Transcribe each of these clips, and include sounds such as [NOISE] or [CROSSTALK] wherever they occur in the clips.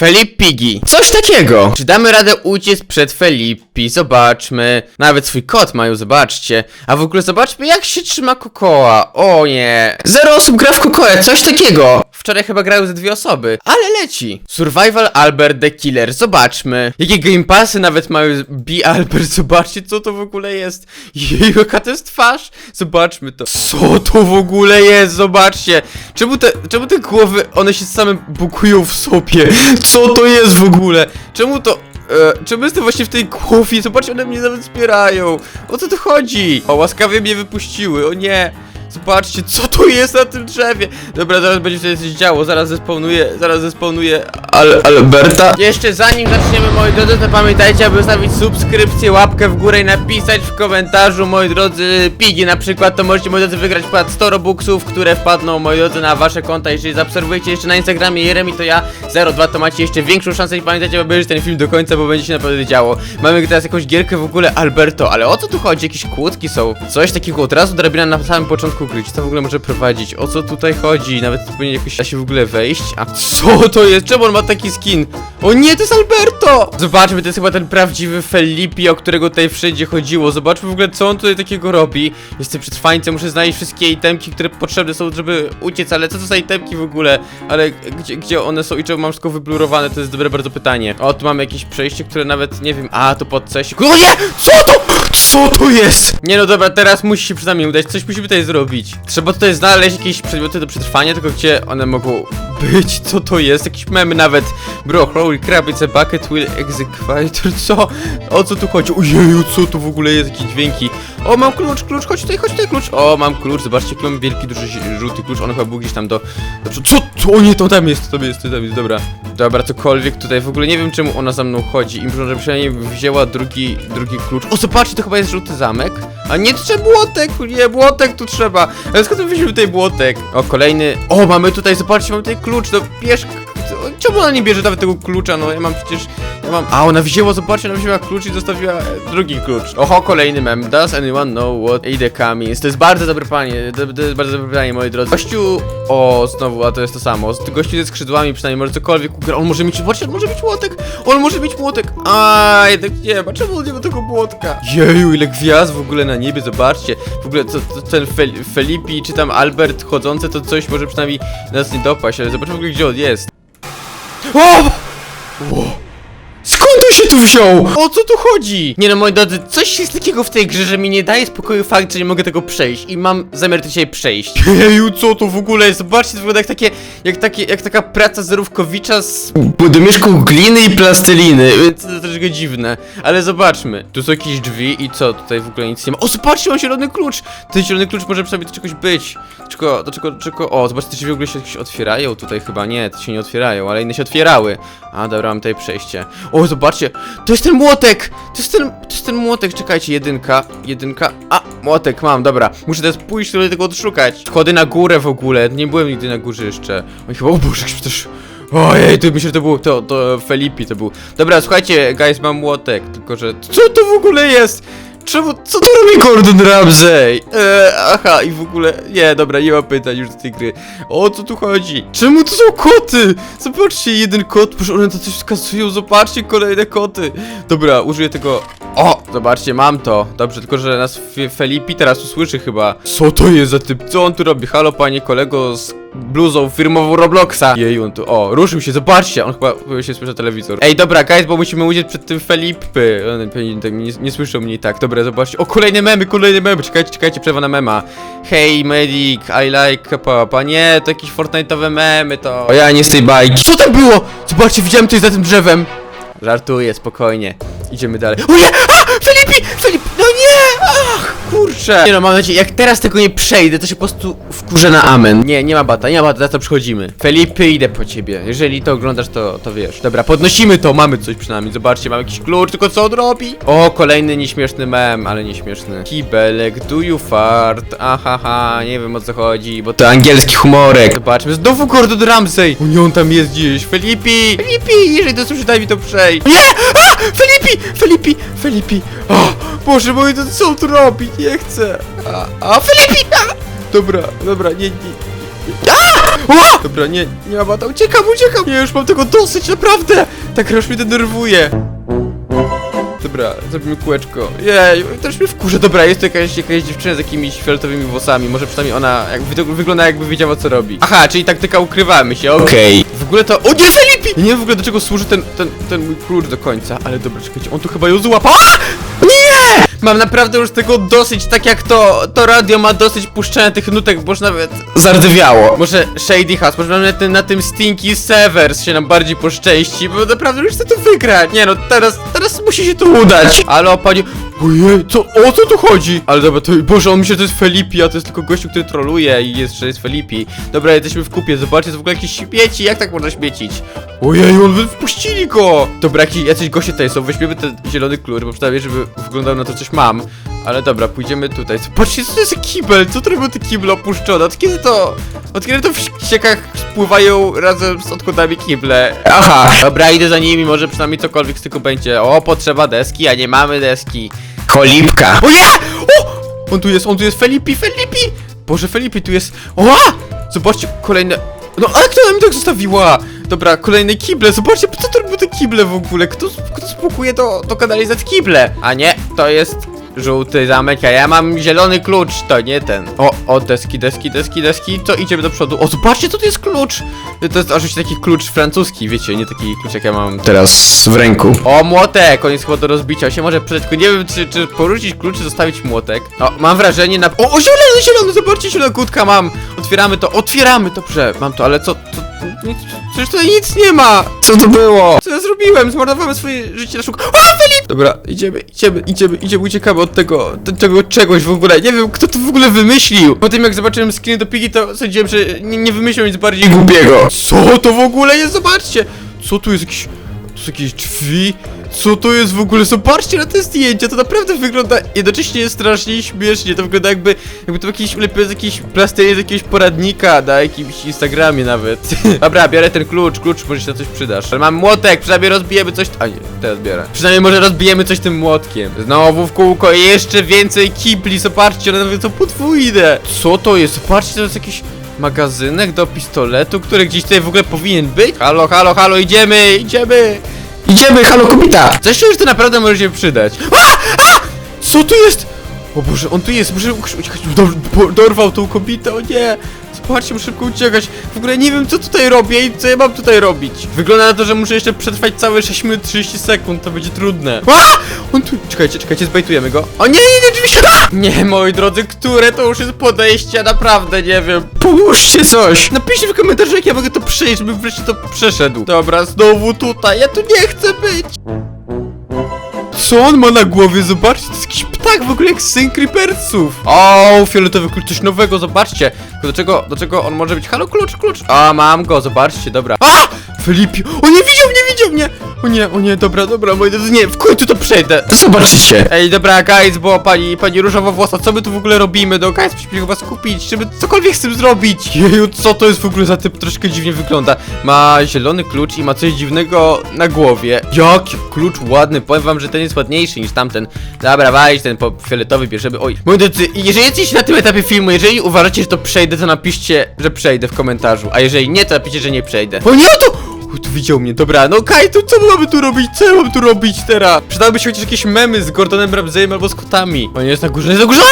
Felipigi. Coś takiego! Czy damy radę uciec przed Felipi? Zobaczmy. Nawet swój kot mają, zobaczcie. A w ogóle zobaczmy, jak się trzyma kokoła. O nie. Zero osób gra w Kokoe, coś takiego! Wczoraj chyba grały ze dwie osoby, ale leci. Survival Albert the Killer, zobaczmy. Jakie game passy nawet mają B Albert, [LAUGHS] zobaczcie co to w ogóle jest. Jej, jaka to jest twarz. Zobaczmy to. Co to w ogóle jest, zobaczcie. Czemu te, czemu te głowy, one się same bukują w sobie? Co to jest w ogóle? Czemu to... E, czemu jestem właśnie w tej głowie? Zobaczcie, one mnie nawet wspierają. O co tu chodzi? O, łaskawie mnie wypuściły, o nie. Zobaczcie, co to jest na tym drzewie! Dobra, zaraz będzie się coś działo, zaraz zespołnuję, zaraz zespołnuję Al Alberta. Jeszcze zanim zaczniemy, moi drodzy, to pamiętajcie, aby zostawić subskrypcję, łapkę w górę i napisać w komentarzu, moi drodzy, pigi na przykład, to możecie, moi drodzy, wygrać ponad 100 robuxów, które wpadną, moi drodzy, na wasze konta. Jeżeli zaobserwujecie jeszcze na Instagramie Jeremi, to ja 02, to macie jeszcze większą szansę i pamiętajcie, aby obejrzeć ten film do końca, bo będzie się naprawdę działo. Mamy teraz jakąś gierkę w ogóle Alberto, ale o co tu chodzi? Jakieś kłódki są? Coś takiego od razu drabina na samym początku gry, czy to w ogóle może prowadzić? O co tutaj chodzi? Nawet powinien jakoś da się w ogóle wejść? A co to jest? Czemu on ma taki skin? O nie, to jest Alberto! Zobaczmy, to jest chyba ten prawdziwy Felipi, o którego tutaj wszędzie chodziło. Zobaczmy w ogóle, co on tutaj takiego robi. Jestem przetrwańcem, muszę znaleźć wszystkie itemki, które potrzebne są, żeby uciec, ale co to za itemki w ogóle? Ale gdzie, gdzie one są i czemu mam wszystko wyblurowane? To jest dobre bardzo pytanie. O, tu mamy jakieś przejście, które nawet nie wiem. A, to pod C się. O nie! Co to? Co to jest? Nie no dobra, teraz musi się przynajmniej udać. Coś musimy tutaj zrobić. Trzeba tutaj znaleźć jakieś przedmioty do przetrwania, tylko gdzie one mogą być? Co to jest? Jakieś memy nawet. Bro, holy crap, it's a bucket will executor. Co? O co tu chodzi? Ojeju, co tu w ogóle jest? Jakieś dźwięki. O, mam klucz, klucz, chodź tutaj, chodź tutaj, klucz. O, mam klucz, zobaczcie, jaki mam wielki, duży, żółty klucz. On chyba był gdzieś tam do... co? O nie, to tam jest, to tam jest, to tam jest, dobra. Dobra, cokolwiek tutaj, w ogóle nie wiem czemu ona za mną chodzi i może przynajmniej wzięła drugi, drugi klucz. O, zobaczcie, to chyba jest żółty zamek. A nie, to trzeba błotek, nie, błotek tu trzeba. Ale skąd weźmiemy tutaj błotek? O, kolejny. O, mamy tutaj, zobaczcie, mamy tutaj klucz, no bierz... Czemu ona nie bierze nawet tego klucza? No ja mam przecież. Ja mam. A ona wzięła, zobaczcie, ona wzięła klucz i zostawiła e, drugi klucz. Oho, kolejny mem. Does anyone know what Ide means? To jest bardzo dobre pytanie. To, to jest bardzo dobre pytanie, moi drodzy. Gościu. O, znowu, a to jest to samo. Gościu ze skrzydłami przynajmniej może cokolwiek ugra. On może mieć. Zobaczcie, on może mieć młotek. On może mieć młotek. A, jednak nie ma. Czemu on nie ma tego młotka? Jeju, ile gwiazd w ogóle na niebie, zobaczcie. W ogóle to ten Fel Felipi czy tam Albert chodzący, to coś może przynajmniej nas nie dopaść, ale zobaczmy w ogóle gdzie on jest. O! o! Skąd on tu wziął? O co tu chodzi? Nie no, moi drodzy, coś jest takiego w tej grze, że mi nie daje spokoju fakt, że nie mogę tego przejść i mam zamiar to dzisiaj przejść. [LAUGHS] Jeju, co to w ogóle jest? Zobaczcie, to wygląda jak takie, jak takie, jak taka praca zerówkowicza z budomieszką gliny i plasteliny, [LAUGHS] więc to troszkę dziwne, ale zobaczmy. Tu są jakieś drzwi i co? Tutaj w ogóle nic nie ma. O, zobaczcie, mam zielony klucz! Ten zielony klucz może przynajmniej do czegoś być. Czego, do czego, czego, o, zobaczcie, te drzwi w ogóle się jakieś otwierają tutaj chyba, nie, to się nie otwierają, ale inne się otwierały. A, dobra, mam tutaj przejście. O, zobaczcie, to jest ten młotek! To jest ten, to jest ten młotek, czekajcie, jedynka, jedynka, a, młotek mam, dobra. Muszę teraz pójść tutaj tego odszukać. Schody na górę w ogóle, nie byłem nigdy na górze jeszcze. Oj, chyba, o Boże, jakiś też... Ojej, to myślę, że to był, to, to Felipi to był. Dobra, słuchajcie, guys, mam młotek, tylko że... Co to w ogóle jest? Czemu, co tu robi Gordon Ramsay? Eee, aha, i w ogóle, nie, dobra, nie ma pytań już do tej gry. O co tu chodzi? Czemu to są koty? Zobaczcie, jeden kot, proszę, one to coś wskazują, zobaczcie, kolejne koty. Dobra, użyję tego, o, zobaczcie, mam to. Dobrze, tylko że nas F- Felipi teraz usłyszy chyba. Co to jest za typ? Co on tu robi? Halo, panie kolego z bluzą firmową Robloxa. Jej, on tu, o, ruszył się, zobaczcie, on chyba się słyszy telewizor. Ej, dobra, guys, bo musimy uciec przed tym Felipy. One pewnie tak nie, nie słyszą mnie tak. Dobra, zobaczcie. O, kolejne memy, kolejne memy. Czekajcie, czekajcie, przerwa na mema. Hey, medic, I like papa. Nie, to jakieś Fortnite'owe memy, to... O, ja nie z tej bajki. Co tam było? Zobaczcie, widziałem coś za tym drzewem. Żartuję, spokojnie. Idziemy dalej. O nie! A! Felipi! Filip! No nie! Ach, kurczę! Nie no, mam nadzieję, jak teraz tego nie przejdę, to się po prostu wkurzę na amen. Nie, nie ma bata, nie ma bata, za to przychodzimy. Felipy, idę po ciebie. Jeżeli to oglądasz, to, to wiesz. Dobra, podnosimy to, mamy coś przynajmniej. Zobaczcie, mam jakiś klucz, tylko co on robi? O, kolejny nieśmieszny mem, ale nieśmieszny. Kibelek, do you fart? Ahaha, nie wiem o co chodzi, bo to angielski humorek. Zobaczmy, znowu Gordon Ramsay! O nie, on tam jest gdzieś. Felipi! Felipi, jeżeli to słyszy, daj mi to przejść. Nie! A! Felipi! Felipi! Felipi! O! Boże mój, to co tu robi? Nie chcę. A, a Felipi! A! Dobra, dobra, nie, nie. A! O! Dobra, nie, nie ma uciekam, uciekam! Nie, już mam tego dosyć, naprawdę! Tak już mnie denerwuje. Dobra, zrobimy kółeczko. Jej, to już mnie wkurza. Dobra, jest tu jakaś, jakaś dziewczyna z jakimiś fioletowymi włosami. Może przynajmniej ona jakby, wygląda jakby wiedziała co robi. Aha, czyli taktyka ukrywamy się, okej. Okej. W ogóle to... O nie, Felipe! Ja nie wiem w ogóle do czego służy ten, ten, ten mój klucz do końca, ale dobra, czekajcie, on tu chyba ją złapał. A! Nie! Mam naprawdę już tego dosyć, tak jak to, to radio ma dosyć puszczania tych nutek, bo już nawet... Zardzewiało. Może Shady House, może na tym, na tym Stinky Severs się nam bardziej poszczęści, bo naprawdę już chcę to wygrać. Nie no, teraz, teraz musi się to udać. Ale pani... Ojej, co, o co tu chodzi? Ale dobra, to, Boże, on myśli, że to jest Felipi, a to jest tylko gościu, który troluje i jest, że jest Felipi. Dobra, jesteśmy w kupie, zobaczcie, jest w ogóle jakieś śmieci, jak tak można śmiecić? Ojej, on wpuścili go! Dobra, jakiś, jacyś goście tutaj są, weźmiemy ten zielony klucz, bo przynajmniej, żeby wyglądał na to coś mam. Ale dobra, pójdziemy tutaj. Patrzcie, co to jest kibel? Co to robią te kible opuszczone? Od kiedy to... Od kiedy to w ściekach spływają razem z odchodami kible? Aha. Dobra, idę za nimi, może przynajmniej cokolwiek z tego będzie. O, potrzeba deski, a nie mamy deski. Cholipka. O nie! O! On tu jest, on tu jest, Felipi, Felipi! Boże, Felipi tu jest. O! Zobaczcie, kolejne... No, ale kto nam tak zostawiła? Dobra, kolejne kible, zobaczcie, co to robią te kible w ogóle? Kto, kto spłukuje do, do kanalizacji kible? A nie, to jest żółty zamek, a ja mam zielony klucz, to nie ten. O, o, deski, deski, deski, deski, to idziemy do przodu. O, zobaczcie, co to jest klucz! To jest oczywiście taki klucz francuski, wiecie, nie taki klucz, jak ja mam Teraz w ręku. o, młotek! On jest chyba do rozbicia. się może przydać, tylko nie wiem, czy, czy porzucić klucz, czy zostawić młotek. O, mam wrażenie na... O, o zielony, zielony! Zobaczcie, zielona kutka mam! Otwieramy to, otwieramy! Dobrze, mam to, ale co... co nic, przecież tutaj nic nie ma! Co to było? Co ja zrobiłem? Zmarnowałem swoje życie na szuk... O, Filip! Dobra, idziemy, idziemy, idziemy, idziemy, uciekamy od tego, od tego czegoś w ogóle. Nie wiem, kto to w ogóle wymyślił. Po tym, jak zobaczyłem screen do Pigi, to sądziłem, że nie, nie wymyślił nic bardziej Głupiego. co to w ogóle jest? Zobaczcie! Co tu jest jakieś... Tu są jakieś drzwi? Co to jest w ogóle? Zobaczcie na te zdjęcia, to naprawdę wygląda jednocześnie strasznie śmiesznie, to wygląda jakby, jakby to jakiś, lepiej z jakiś plastynie z jakiegoś poradnika na jakimś Instagramie nawet. [LAUGHS] Dobra, biorę ten klucz, klucz może się na coś przydasz. Mam młotek, przynajmniej rozbijemy coś, a nie, teraz biorę. Przynajmniej może rozbijemy coś tym młotkiem. Znowu w kółko i jeszcze więcej kibli, zobaczcie, one nawet są podwójne. Co to jest? Zobaczcie, to jest jakiś... Magazynek do pistoletu, który gdzieś tutaj w ogóle powinien być? Halo, halo, halo, idziemy, idziemy! Idziemy, halo kobita. Coś czuję, że to naprawdę może się przydać. A! A! Co tu jest? O Boże, on tu jest, muszę uciekać. Dorwał tą kobietę, o nie! Zobaczcie, muszę szybko uciekać. W ogóle nie wiem, co tutaj robię i co ja mam tutaj robić. Wygląda na to, że muszę jeszcze przetrwać całe 6 minut 30 sekund, to będzie trudne. A! On tu... Czekajcie, czekajcie, zbejtujemy go. O nie, nie, nie. A! Nie, moi drodzy, które to już jest podejście, naprawdę nie wiem. Pomóżcie coś. Napiszcie w komentarzu, jak ja mogę to przejść, żebym wreszcie to przeszedł. Dobra, znowu tutaj, ja tu nie chcę być. Co on ma na głowie? Zobaczcie, to jest jakiś ptak w ogóle jak syn Creepersów. O, fioletowy klucz, coś nowego, zobaczcie. Do czego, do czego on może być? Halo, klucz, klucz. A, mam go, zobaczcie, dobra. A! Felipi, o nie widział mnie, widział mnie. O nie, o nie, dobra, dobra, moi drodzy, nie, w końcu to przejdę. Zobaczycie. Ej, dobra, guys, bo pani, pani różowa włosa, co my tu w ogóle robimy? No, guys, musimy się chyba skupić, żeby cokolwiek z tym zrobić. Jeju, co to jest w ogóle za typ? Troszkę dziwnie wygląda. Ma zielony klucz i ma coś dziwnego na głowie. Jaki klucz ładny, powiem wam, że ten jest ładniejszy niż tamten. Dobra, weź ten po fioletowy bierzemy. Oj, moi drodzy, jeżeli jesteście na tym etapie filmu, jeżeli uważacie, że to przejdę, to napiszcie, że przejdę w komentarzu. A jeżeli nie, to napiszcie, że nie przejdę. O nie, o to... Tu widział mnie, dobra, no Kaj, to co my mamy tu robić? Co ja mam tu robić teraz? Przydałyby się chociaż jakieś memy z Gordonem Ramsayem albo z kotami. O nie, jest na górze, jest na górze!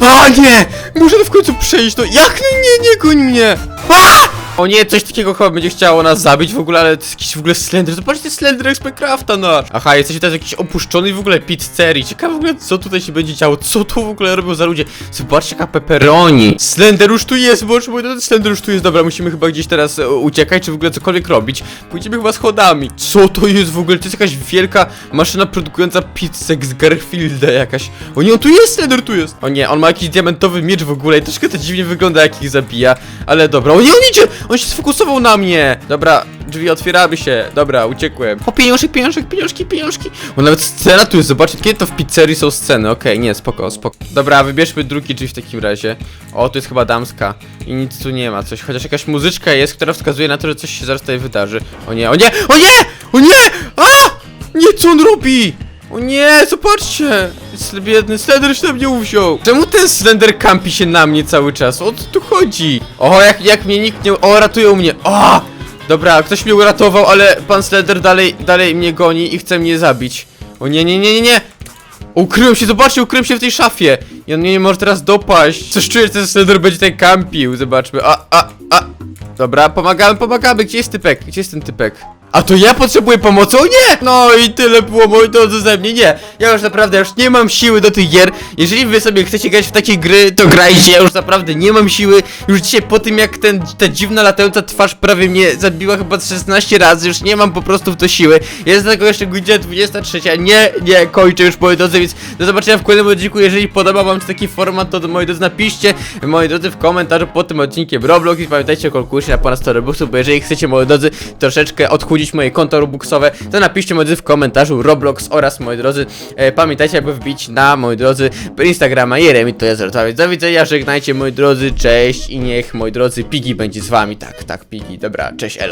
A, nie! Muszę to w końcu przejść, no jak? Nie, nie goń mnie! A! O nie, coś takiego chyba będzie chciało nas zabić w ogóle, ale to jest jakiś w ogóle Slender. Zobaczcie, Slender z Minecrafta nasz. Aha, jesteście teraz jakiś opuszczony w ogóle pizzerii. Ciekawe w ogóle, co tutaj się będzie działo. Co tu w ogóle robią za ludzie? Zobaczcie, jaka pepperoni. Slender już tu jest, bo ten Slender już tu jest. Dobra, musimy chyba gdzieś teraz e, uciekać, czy w ogóle cokolwiek robić. Pójdziemy chyba schodami. Co to jest w ogóle? To jest jakaś wielka maszyna produkująca pizzę z Garfielda jakaś. O nie, on tu jest, Slender tu jest. O nie, on ma jakiś diamentowy miecz w ogóle i troszkę to dziwnie wygląda, jak ich zabija. Ale dobra, o nie, on idzie! On się sfokusował na mnie! Dobra, drzwi otwierały się. Dobra, uciekłem. O, pieniążek, pieniążek, pieniążki, pieniążki. O, nawet scena tu jest, zobaczcie, kiedy to w pizzerii są sceny. Okej, nie, spoko, spoko. Dobra, wybierzmy drugi drzwi w takim razie. O, tu jest chyba damska. I nic tu nie ma, coś, chociaż jakaś muzyczka jest, która wskazuje na to, że coś się zaraz tutaj wydarzy. O nie, o nie, o nie! O nie! A! Nie, co on robi? O nie, zobaczcie! biedny Slender się na mnie uwziął. Czemu ten Slender kampi się na mnie cały czas? O co tu chodzi? O, jak, jak mnie nikt nie... O, ratują mnie. O! Dobra, ktoś mnie uratował, ale pan Slender dalej, dalej mnie goni i chce mnie zabić. O nie, nie, nie, nie, nie! Ukryłem się, zobaczcie, ukryłem się w tej szafie I on mnie nie może teraz dopaść Coś czuję, że ten Slender będzie tutaj kampił Zobaczmy, a, a, a Dobra, pomagamy, pomagamy, gdzie jest typek? Gdzie jest ten typek? A to ja potrzebuję pomocy? O nie! No i tyle było, moi drodzy, ze mnie, nie Ja już naprawdę, już nie mam siły do tych gier. Jeżeli wy sobie chcecie grać w takie gry, to grajcie. Ja już naprawdę nie mam siły. Już dzisiaj po tym, jak ten, ta dziwna latająca twarz prawie mnie zabiła chyba 16 razy Już nie mam po prostu w to siły. Jest tego jeszcze godzina 23 Nie, nie, kończę już, moi drodzy, więc do zobaczenia w kolejnym odcinku. Jeżeli podoba wam się taki format, to moi drodzy, napiszcie Moi drodzy, w komentarzu pod tym odcinkiem Roblox I pamiętajcie o konkursie na ponad 100 Robuxów Bo jeżeli chcecie, moi drodzy, troszeczkę odchudzić moje konto Robuxowe To napiszcie, moi drodzy, w komentarzu Roblox oraz, moi drodzy, e, pamiętajcie, aby wbić na, moi drodzy, Instagrama Jeremi, to jest Rota. Więc do widzenia, żegnajcie, moi drodzy, cześć i niech, moi drodzy, Pigi będzie z wami Tak, tak, Pigi, dobra, cześć, elo